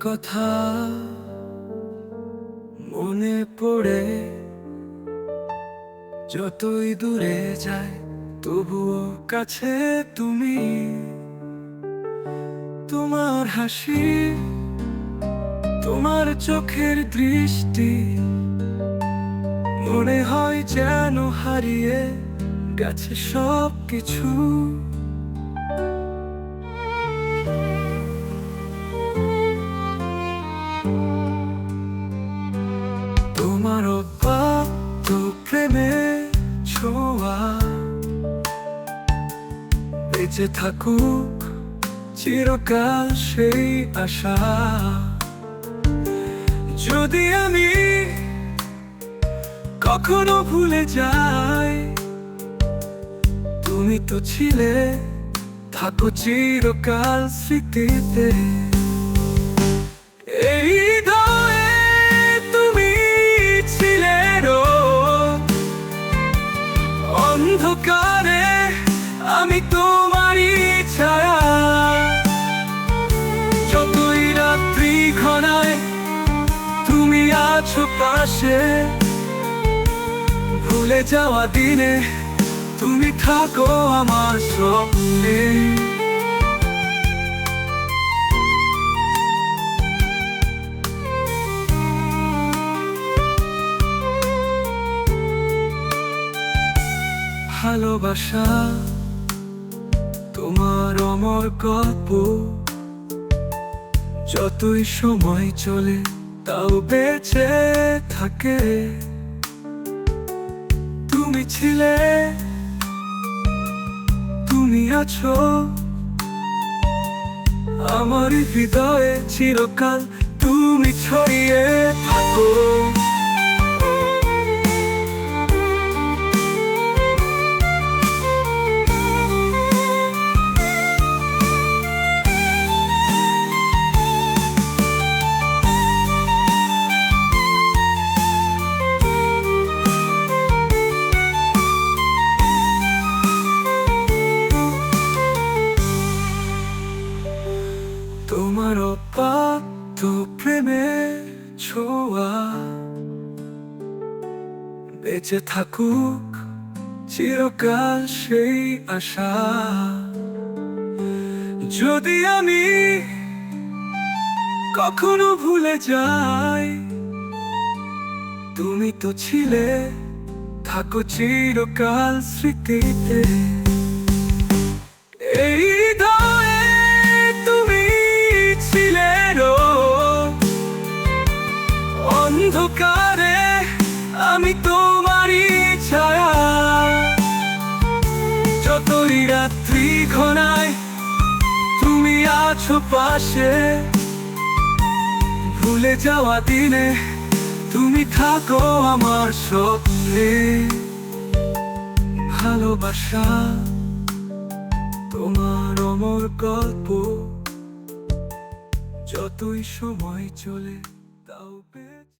কথা মনে পড়ে। যতই দূরে যায় তবুও কাছে তুমি। তোমার হাসি, তোমার চোখের দৃষ্টি, মনে হয় যেন হারিয়ে গেছে সব কিছু তোমার তো প্রেমে ছোঁয়া। বেঁচে থাকুক চিরকাল সেই আশা। যদি আমি কখনো ভুলে যাই, তুমি তো ছিলে, থাকো চিরকাল স্মৃতিতে। পাশে। ভুলে যাওয়া দিনে তুমি থাকো আমার স্বপ্নে। ভালোবাসা তোমার অমর গল্প। যতই সময় চলে তাও বেঁচে থাকে। তুমি ছিলে তুমি আছো। আমার হৃদয়ে চিরকাল তুমি ছড়িয়ে থাকো। বেঁচে থাকুক চিরকাল সেই আশা যদি আমি কখনো ভুলে যাই, তুমি তো ছিলে, থাকো চিরকাল স্মৃতিতে এই হৃদয়ে তুমি ছিলে। অন্ধকারে আমি তোমারই ছায়া। যতই রাত্রি ঘনায় তুমি আছো পাশে, ভুলে যাওয়া দিনে তুমি থাকো আমার স্বপ্নে। ভালোবাসা তোমার অমর গল্প, যতই সময় চলে